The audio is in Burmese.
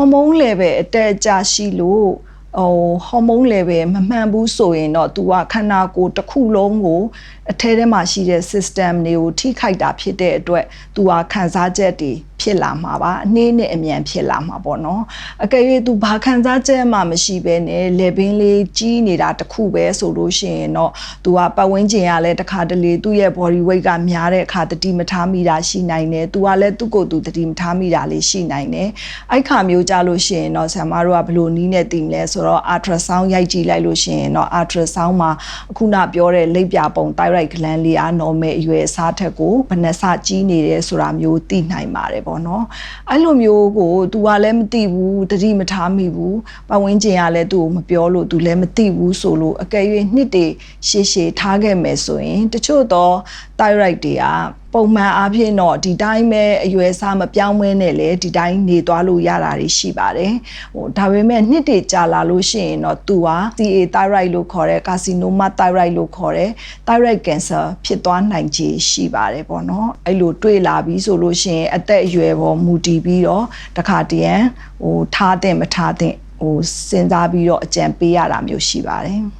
ဟော်မုန်း level အတက်အကျရှိလို့ ဟိုဟော်မုန်း level မမှန်ဘူးဆိုရင်တော့ तू ကခန္ဓာကိုယ်တစ်ခုလုံးကိုအထဲထဲမှာရှိတဲ့ system တွေကိုထိခိုက်တာဖြစ်တဲ့အတွက် तू ကခံစားချက်တွေဖြစ်လာမှာပါအနှေးနဲ့အမြန်ဖြစ်လာမှာပေါ့နော်အကယ်၍ तू ဘာခံစားချက်မှမရှိဘဲနဲ့လေဘင်းလေးကြီးနေတာတစ်ခုပဲဆိုလို့ရှိရင်တော့ तू ကပတ်ဝန်းကျင်ကလည်းတစ်ခါတလေသူ့ရဲ့ body weight ကများတဲ့အခါတတိမထားမိတာရှိနိုင်တယ် तू ကလည်းသူ့ကိုယ်သူတတိမထားမိတာလေးရှိနိုင်တယ်အဲ့ခါမျိုးကြလို့ရှိရင်တော့ဆရာမတို့ကဘယ်လိုနီးနဲ့တည်မလဲဆို တော့ ultrasound ရိုက်ကြည့်လိုက်လို့ရှိရင်တော့ ultrasound မှာအခုနပြောတဲ့လိပ်ပြပုံ thyroid gland လေးက normal အရွယ်အစားထက်ကိုဘယ်နှဆကြီးနေတယ်ဆိုတာမျိုးသိနိုင်ပါတယ်ပေါ့နော်အဲ့လိုမျိုးကို तू ကလည်းမသိဘူးတတိမထားမိဘူးပတ်ဝန်းကျင်ကလည်းသူ့ကိုမပြောလို့ तू လည်းမသိဘူးဆိုလို့အကယ်၍နှစ်တွေရှည်ရှည်ထားခဲ့မယ်ဆိုရင် တချို့တော့ thyroid တွေက ပုံမှန်အားဖြင့်တော့ဒီတိုင်းပဲအရွယ်အစားမပြောင်းမွဲနဲ့လေဒီတိုင်းနေသွားလို့ရတာတွေရှိပါတယ်ဟိုဒါပေမဲ့နှစ်တွေကြာလာလို့ရှိရင်တော့သူဟာ CA thyroid လို့ခေါ်တဲ့ carcinoma thyroid လို့ခေါ်တဲ့ thyroid cancer ဖြစ်သွားနိုင်ခြေရှိပါတယ်ပေါ့နော်အဲ့လိုတွေ့လာပြီးဆိုလို့ရှိရင်အသက်အရွယ်ပေါ်မူတည်ပြီးတော့တခါတည်းဟိုထားတဲ့မထားတဲ့ဟိုစဉ်းစားပြီးတော့အကြံပေးရတာမျိုးရှိပါတယ်